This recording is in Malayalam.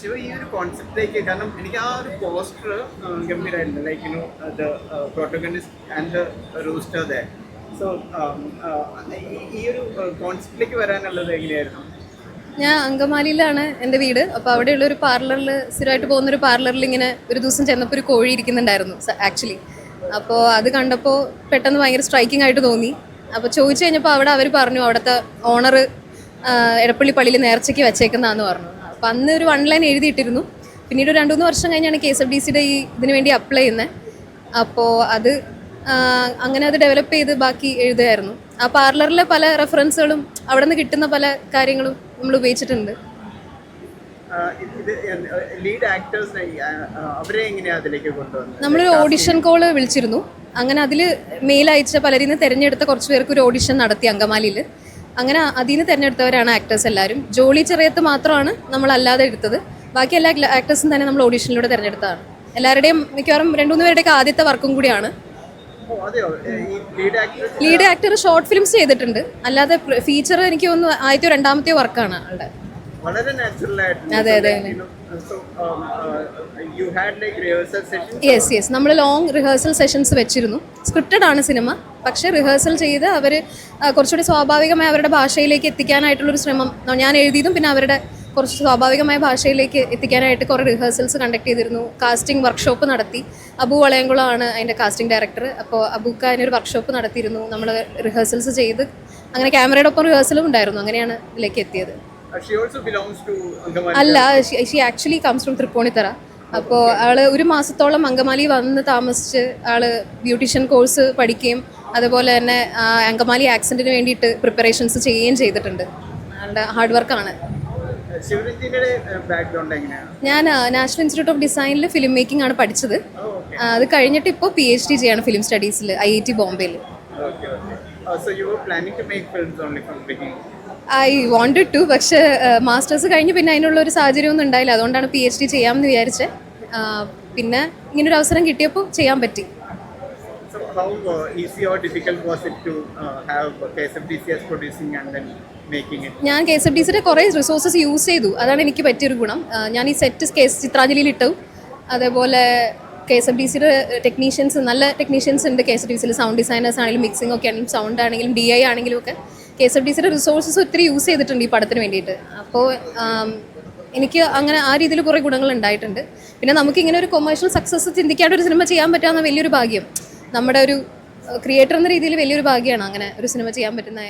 ശിവ ഈ ഒരു കോൺസെപ്റ്റിലേക്ക് കാരണം എനിക്ക് ആ ഒരു poster ഗംഭീരായിരുന്നു. Like you know the and the rooster the so ഈ ഒരു കോൺസെപ്റ്റിലേക്ക് വരാനുള്ളത് എങ്ങനെയായിരുന്നു? ഞാൻ അങ്കമാലിയിലാണ് എന്റെ വീട്. അപ്പോൾ അവിടെയുള്ള ഒരു പാർലറിൽ സ്ഥിരമായിട്ട് പോകുന്ന ഒരു പാർലറിൽ ഇങ്ങനെ ഒരു ദിവസം ചെന്നപ്പോൾ ഒരു കോഴി ഇരിക്കുന്നുണ്ടായിരുന്നു ആക്ച്വലി അപ്പോൾ അത് കണ്ടപ്പോൾ പെട്ടെന്ന് ഭയങ്കര സ്ട്രൈക്കിംഗ് ആയിട്ട് തോന്നി. അപ്പോൾ ചോദിച്ചു കഴിഞ്ഞപ്പോൾ അവിടെ അവർ പറഞ്ഞു അവിടുത്തെ ഓണർ എടപ്പള്ളി പള്ളിയിൽ നേർച്ചയ്ക്ക് വെച്ചേക്കുന്നതാന്ന് പറഞ്ഞു. അപ്പോൾ അന്ന് ഒരു വൺ ലൈൻ എഴുതിയിട്ടിരുന്നു. പിന്നീട് ഒരു രണ്ട് മൂന്ന് വർഷം കഴിഞ്ഞാണ് കെ എസ് എഫ് ഡി സിയുടെ ഈ ഇതിന് വേണ്ടി അപ്ലൈ ചെയ്യുന്നത് അപ്പോൾ അത് അങ്ങനെ അത് ഡെവലപ്പ് ചെയ്ത് ബാക്കി എഴുതുമായിരുന്നു ആ പാർലറിലെ പല റെഫറൻസുകളും അവിടെ നിന്ന് കിട്ടുന്ന പല കാര്യങ്ങളും നമ്മൾ ഉപയോഗിച്ചിട്ടുണ്ട്. ലീഡ് ആക്ടേഴ്സിനെ അവരെ എങ്ങനെയാ അതിലേക്ക് കൊണ്ടുവന്നത്? നമ്മളൊരു ഓഡിഷൻ കോൾ വിളിച്ചിരുന്നു. അങ്ങനെ അതിൽ മെയിൽ അയച്ച പലരിൽ നിന്ന് തിരഞ്ഞെടുത്ത കുറച്ച് പേർക്ക് ഒരു ഓഡിഷൻ നടത്തി അങ്കമാലിയിൽ അങ്ങനെ അതിൽ നിന്ന് തിരഞ്ഞെടുത്തവരാണ് ആക്ടേഴ്സ് എല്ലാവരും. ജോളി ചെറിയത്ത് മാത്രമാണ് നമ്മൾ അല്ലാതെ എടുത്തത്. ബാക്കി എല്ലാ ആക്ടേഴ്സും തന്നെ നമ്മൾ ഓഡീഷനിലൂടെ തിരഞ്ഞെടുത്തതാണ്. എല്ലാവരുടെയും മിക്കവാറും രണ്ടു മൂന്ന് പേരുടെയൊക്കെ ആദ്യത്തെ വർക്കും കൂടിയാണ്. ലീഡ് ആക്ടർ ഷോർട്ട് ഫിലിംസ് ചെയ്തിട്ടുണ്ട്. അല്ലാതെ ഫീച്ചർ എനിക്ക് ഒന്ന് ആദ്യത്തെ രണ്ടാമത്തെ വർക്കാണ് ആളുടെ അതെ, അതെ. യെസ് യെസ് നമ്മൾ ലോങ് റിഹേഴ്സൽ സെഷൻസ് വെച്ചിരുന്നു. സ്ക്രിപ്റ്റഡ് ആണ് സിനിമ. പക്ഷേ റിഹേഴ്സൽ ചെയ്ത് അവർ കുറച്ചുകൂടി സ്വാഭാവികമായി അവരുടെ ഭാഷയിലേക്ക് എത്തിക്കാനായിട്ടുള്ളൊരു ശ്രമം ഞാൻ എഴുതിയതും പിന്നെ അവരുടെ കുറച്ച് സ്വാഭാവികമായ ഭാഷയിലേക്ക് എത്തിക്കാനായിട്ട് കുറേ റിഹേഴ്സൽസ് കണ്ടക്ട് ചെയ്തിരുന്നു. കാസ്റ്റിംഗ് വർക്ക്ഷോപ്പ് നടത്തി. അബു വളയംകുളമാണ് അതിന്റെ കാസ്റ്റിംഗ് ഡയറക്ടർ അപ്പോൾ അബുക്ക അതിനൊരു വർക്ക്ഷോപ്പ് നടത്തിയിരുന്നു. നമ്മൾ റിഹേഴ്സൽസ് ചെയ്ത് അങ്ങനെ ക്യാമറയുടെ ഒപ്പം റിഹേഴ്സലും ഉണ്ടായിരുന്നു. അങ്ങനെയാണ് ഇതിലേക്ക് എത്തിയത്. അങ്കമാലി അല്ല she actually comes from Tripunithura അപ്പോൾ ആൾ ഒരു മാസത്തോളം അങ്കമാലി വന്ന് താമസിച്ച് ആൾ ബ്യൂട്ടീഷ്യൻ കോഴ്സ് പഠിക്കുകയും അതുപോലെ തന്നെ അങ്കമാലി ആക്സിഡന്റിന് വേണ്ടിയിട്ട് പ്രിപ്പറേഷൻസ് ചെയ്യുകയും ചെയ്തിട്ടുണ്ട്. ആളുടെ ഹാർഡ് വർക്കാണ് ഞാൻ നാഷണൽ ഇൻസ്റ്റിറ്റ്യൂട്ട് ഓഫ് ഡിസൈനിൽ ഫിലിം മേക്കിംഗ് ആണ് പഠിച്ചത്. അത് കഴിഞ്ഞിട്ട് ഇപ്പോൾ പി എച്ച് ഡി ചെയ്യാണ് ഫിലിം സ്റ്റഡീസിൽ ഐ ഐ ടി ബോംബെയിൽ ഐ വാണ്ടഡ് ടു പക്ഷേ മാസ്റ്റേഴ്സ് കഴിഞ്ഞ് പിന്നെ അതിനുള്ള ഒരു സാഹചര്യമൊന്നും ഉണ്ടായില്ല. അതുകൊണ്ടാണ് പി എച്ച് ഡി ചെയ്യാമെന്ന് വിചാരിച്ചത് പിന്നെ ഇങ്ങനൊരു അവസരം കിട്ടിയപ്പോൾ ചെയ്യാൻ പറ്റി. So how uh, easy or difficult was it to uh, have KSFDC as producing and then making it? ഞാൻ കെ എസ് എഫ് ഡി സിയുടെ കുറേ റിസോഴ്സസ് യൂസ് ചെയ്തു. അതാണ് എനിക്ക് പറ്റിയൊരു ഗുണം. ആ, ഞാൻ ഈ സെറ്റ് കേസ് ചിത്രാഞ്ജലിയിൽ ഇട്ടു. അതേപോലെ കെ എസ് എഫ് ഡി സിയുടെ ടെക്നീഷ്യൻസ് നല്ല ടെക്നീഷ്യൻസ് ഉണ്ട് കെ എസ് എഫ് ഡി സിയിൽ സൗണ്ട് ഡിസൈനേഴ്സ് ആണെങ്കിലും മിക്സിംഗ് ഒക്കെ ആണെങ്കിലും സൗണ്ട് ആണെങ്കിലും ഡി ഐ ആണെങ്കിലും ഒക്കെ. കെ എസ് എഫ് ഡി സിയുടെ റിസോഴ്സസ് ഒത്തിരി യൂസ് ചെയ്തിട്ടുണ്ട് ഈ പടത്തിന് വേണ്ടിയിട്ട്. അപ്പോൾ എനിക്ക് അങ്ങനെ ആ രീതിയിൽ കുറേ ഗുണങ്ങൾ ഉണ്ടായിട്ടുണ്ട്. പിന്നെ നമുക്ക് ഇങ്ങനെ ഒരു കൊമേഴ്ഷ്യൽ സക്സസ് ചിന്തിക്കാണ്ട് ഒരു സിനിമ ചെയ്യാൻ പറ്റാവുന്ന വലിയൊരു ഭാഗ്യം. നമ്മുടെ ഒരു ക്രിയേറ്റർ എന്ന രീതിയിൽ വലിയൊരു ഭാഗ്യമാണ് അങ്ങനെ ഒരു സിനിമ ചെയ്യാൻ പറ്റുന്ന